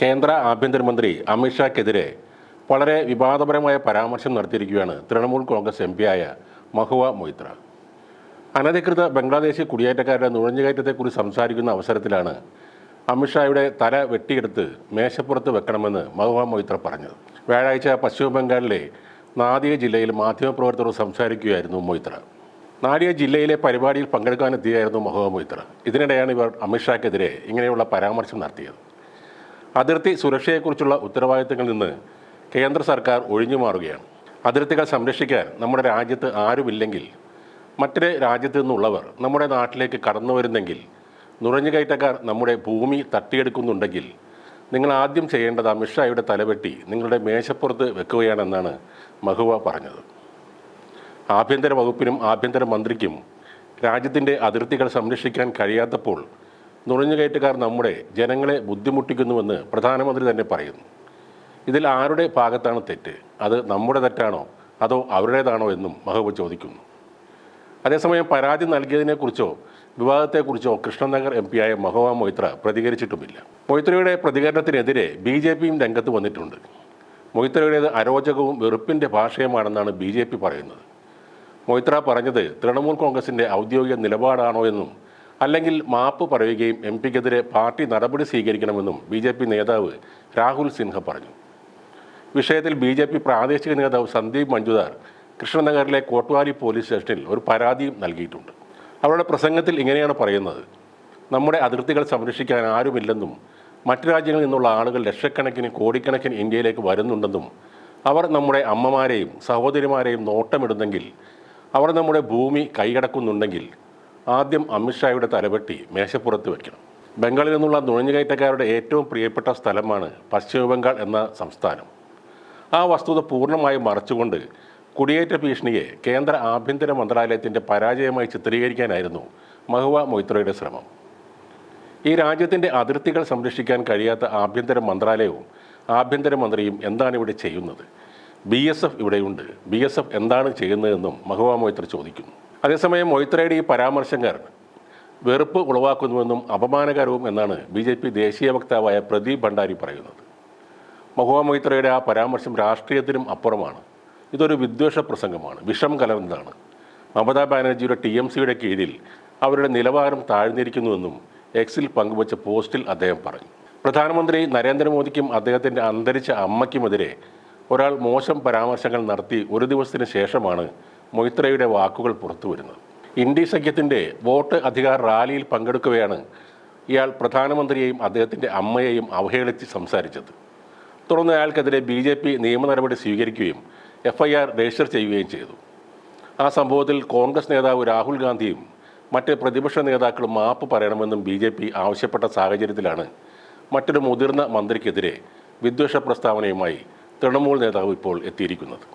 കേന്ദ്ര ആഭ്യന്തരമന്ത്രി അമിത്ഷാക്കെതിരെ വളരെ വിവാദപരമായ പരാമർശം നടത്തിയിരിക്കുകയാണ് തൃണമൂൽ കോൺഗ്രസ് എം പിയായ മഹുവ മൊയ്ത്ര. അനധികൃത ബംഗ്ലാദേശി കുടിയേറ്റക്കാരുടെ നുഴഞ്ഞുകയറ്റത്തെക്കുറിച്ച് സംസാരിക്കുന്ന അവസരത്തിലാണ് അമിത്ഷായുടെ തല വെട്ടിയെടുത്ത് മേശപ്പുറത്ത് വെക്കണമെന്ന് മഹുവ മൊയ്ത്ര പറഞ്ഞത്. വ്യാഴാഴ്ച പശ്ചിമ ബംഗാളിലെ നാദിയ ജില്ലയിൽ മാധ്യമപ്രവർത്തകർ സംസാരിക്കുകയായിരുന്നു മൊയ്ത്ര. നാടിയ ജില്ലയിലെ പരിപാടിയിൽ പങ്കെടുക്കാനെത്തിയായിരുന്നു മഹുവ മൊയ്ത്ര. ഇതിനിടെയാണ് ഇവർ അമിത്ഷാക്കെതിരെ ഇങ്ങനെയുള്ള പരാമർശം നടത്തിയത്. അതിർത്തി സുരക്ഷയെക്കുറിച്ചുള്ള ഉത്തരവാദിത്തങ്ങളിൽ നിന്ന് കേന്ദ്ര സർക്കാർ ഒഴിഞ്ഞു മാറുകയാണ്. അതിർത്തികൾ സംരക്ഷിക്കാൻ നമ്മുടെ രാജ്യത്ത് ആരുമില്ലെങ്കിൽ മറ്റൊരു രാജ്യത്തു നിന്നുള്ളവർ നമ്മുടെ നാട്ടിലേക്ക് കടന്നു വരുന്നെങ്കിൽ നുഴഞ്ഞുകയറ്റക്കാർ നമ്മുടെ ഭൂമി തട്ടിയെടുക്കുന്നുണ്ടെങ്കിൽ നിങ്ങൾ ആദ്യം ചെയ്യേണ്ടത് അമിത്ഷായുടെ തലവെട്ടി നിങ്ങളുടെ മേശപ്പുറത്ത് വെക്കുകയാണെന്നാണ് മഹുവ പറഞ്ഞത്. ആഭ്യന്തര വകുപ്പിനും ആഭ്യന്തര മന്ത്രിക്കും രാജ്യത്തിന്റെ അതിർത്തികൾ സംരക്ഷിക്കാൻ കഴിയാത്തപ്പോൾ നുഴഞ്ഞുകയറ്റക്കാർ നമ്മുടെ ജനങ്ങളെ ബുദ്ധിമുട്ടിക്കുന്നുവെന്ന് പ്രധാനമന്ത്രി തന്നെ പറയുന്നു. ഇതിൽ ആരുടെ ഭാഗത്താണ് തെറ്റ്? അത് നമ്മുടെ തെറ്റാണോ? അതോ അവരുടേതാണോ എന്നും മഹബൂബ് ചോദിക്കുന്നു. അതേസമയം പരാതി നൽകിയതിനെക്കുറിച്ചോ വിവാദത്തെക്കുറിച്ചോ കൃഷ്ണനഗർ എം പിയായ മഹുവ മൊയ്ത്ര പ്രതികരിച്ചിട്ടുമില്ല. മൊയ്ത്രയുടെ പ്രതികരണത്തിനെതിരെ ബി ജെ പിയും രംഗത്ത് വന്നിട്ടുണ്ട്. മൊയ്ത്രയുടേത് അരോചകവും വെറുപ്പിന്റെ ഭാഷയുമാണെന്നാണ് ബി ജെ പി പറയുന്നത്. മൊയ്ത്ര പറഞ്ഞത് തൃണമൂൽ കോൺഗ്രസിന്റെ ഔദ്യോഗിക നിലപാടാണോ എന്നും അല്ലെങ്കിൽ മാപ്പ് പറയുകയും എം പിക്കെതിരെ പാർട്ടി നടപടി സ്വീകരിക്കണമെന്നും ബി ജെ പി നേതാവ് രാഹുൽ സിൻഹ പറഞ്ഞു. വിഷയത്തിൽ ബി ജെ പി പ്രാദേശിക നേതാവ് സന്ദീപ് മഞ്ജുദാർ കൃഷ്ണനഗറിലെ കോട്ട്വാലി പോലീസ് സ്റ്റേഷനിൽ ഒരു പരാതിയും നൽകിയിട്ടുണ്ട്. അവരുടെ പ്രസംഗത്തിൽ ഇങ്ങനെയാണ് പറയുന്നത്. നമ്മുടെ അതിർത്തികൾ സംരക്ഷിക്കാൻ ആരുമില്ലെന്നും മറ്റു രാജ്യങ്ങളിൽ നിന്നുള്ള ആളുകൾ ലക്ഷക്കണക്കിന് കോടിക്കണക്കിന് ഇന്ത്യയിലേക്ക് വരുന്നുണ്ടെന്നും അവർ നമ്മുടെ അമ്മമാരെയും സഹോദരിമാരെയും നോട്ടമിടുന്നെങ്കിൽ അവർ നമ്മുടെ ഭൂമി കൈയടക്കുന്നുണ്ടെങ്കിൽ ആദ്യം അമിത്ഷായുടെ തലവെട്ടി മേശപ്പുറത്ത് വയ്ക്കണം ബംഗാളിൽ നിന്നുള്ള നുഴഞ്ഞുകയറ്റക്കാരുടെ ഏറ്റവും പ്രിയപ്പെട്ട സ്ഥലമാണ് പശ്ചിമബംഗാൾ എന്ന സംസ്ഥാനം. ആ വസ്തുത പൂർണമായും മറച്ചുകൊണ്ട് കുടിയേറ്റ ഭീഷണിയെ കേന്ദ്ര ആഭ്യന്തര മന്ത്രാലയത്തിന്റെ പരാജയമായി ചിത്രീകരിക്കാനായിരുന്നു മഹുവ മൊയ്ത്രയുടെ ശ്രമം. ഈ രാജ്യത്തിന്റെ അതിർത്തികൾ സംരക്ഷിക്കാൻ കഴിയാത്ത ആഭ്യന്തര മന്ത്രാലയവും ആഭ്യന്തരമന്ത്രിയും എന്താണ് ഇവിടെ ചെയ്യുന്നത്? ബി എസ് എഫ് ഇവിടെയുണ്ട്. ബി എസ് എഫ് എന്താണ് ചെയ്യുന്നതെന്നും മഹുവ മൊയ്ത്ര ചോദിക്കുന്നു. അതേസമയം മൊയ്ത്രയുടെ ഈ പരാമർശങ്ങൾ വെറുപ്പ് ഉളവാക്കുന്നുവെന്നും അപമാനകരവും എന്നാണ് ബി ജെ പി ദേശീയ വക്താവായ പ്രദീപ് ഭണ്ഡാരി പറയുന്നത്. മഹുവ മൊയ്ത്രയുടെ ആ പരാമർശം രാഷ്ട്രീയത്തിനും അപ്പുറമാണ്. ഇതൊരു വിദ്വേഷ പ്രസംഗമാണ്. വിഷം കലർന്നതാണ്. മമതാ ബാനർജിയുടെ ടി എം സിയുടെ കീഴിൽ അവരുടെ നിലവാരം താഴ്ന്നിരിക്കുന്നുവെന്നും എക്സിൽ പങ്കുവച്ച പോസ്റ്റിൽ അദ്ദേഹം പറഞ്ഞു. പ്രധാനമന്ത്രി നരേന്ദ്രമോദിക്കും അദ്ദേഹത്തിന്റെ അന്തരിച്ച അമ്മയ്ക്കുമെതിരെ ഒരാൾ മോശം പരാമർശങ്ങൾ നടത്തി ഒരു ദിവസത്തിന് ശേഷമാണ് മൊയ്ത്രയുടെ വാക്കുകൾ പുറത്തു വരുന്നത്. ഇന്ത്യ സഖ്യത്തിന്റെ വോട്ട് അധികാര റാലിയിൽ പങ്കെടുക്കുകയാണ് ഇയാൾ പ്രധാനമന്ത്രിയെയും അദ്ദേഹത്തിന്റെ അമ്മയെയും അവഹേളിച്ച് സംസാരിച്ചത്. തുടർന്ന് അയാൾക്കെതിരെ ബി ജെ പി നിയമ നടപടി സ്വീകരിക്കുകയും എഫ് ഐ ആർ രജിസ്റ്റർ ചെയ്യുകയും ചെയ്തു. ആ സംഭവത്തിൽ കോൺഗ്രസ് നേതാവ് രാഹുൽ ഗാന്ധിയും മറ്റ് പ്രതിപക്ഷ നേതാക്കളും മാപ്പ് പറയണമെന്നും ബി ജെ പി ആവശ്യപ്പെട്ട സാഹചര്യത്തിലാണ് മറ്റൊരു മുതിർന്ന മന്ത്രിക്കെതിരെ വിദ്വേഷ പ്രസ്താവനയുമായി തൃണമൂൽ നേതാവ് ഇപ്പോൾ എത്തിയിരിക്കുന്നത്.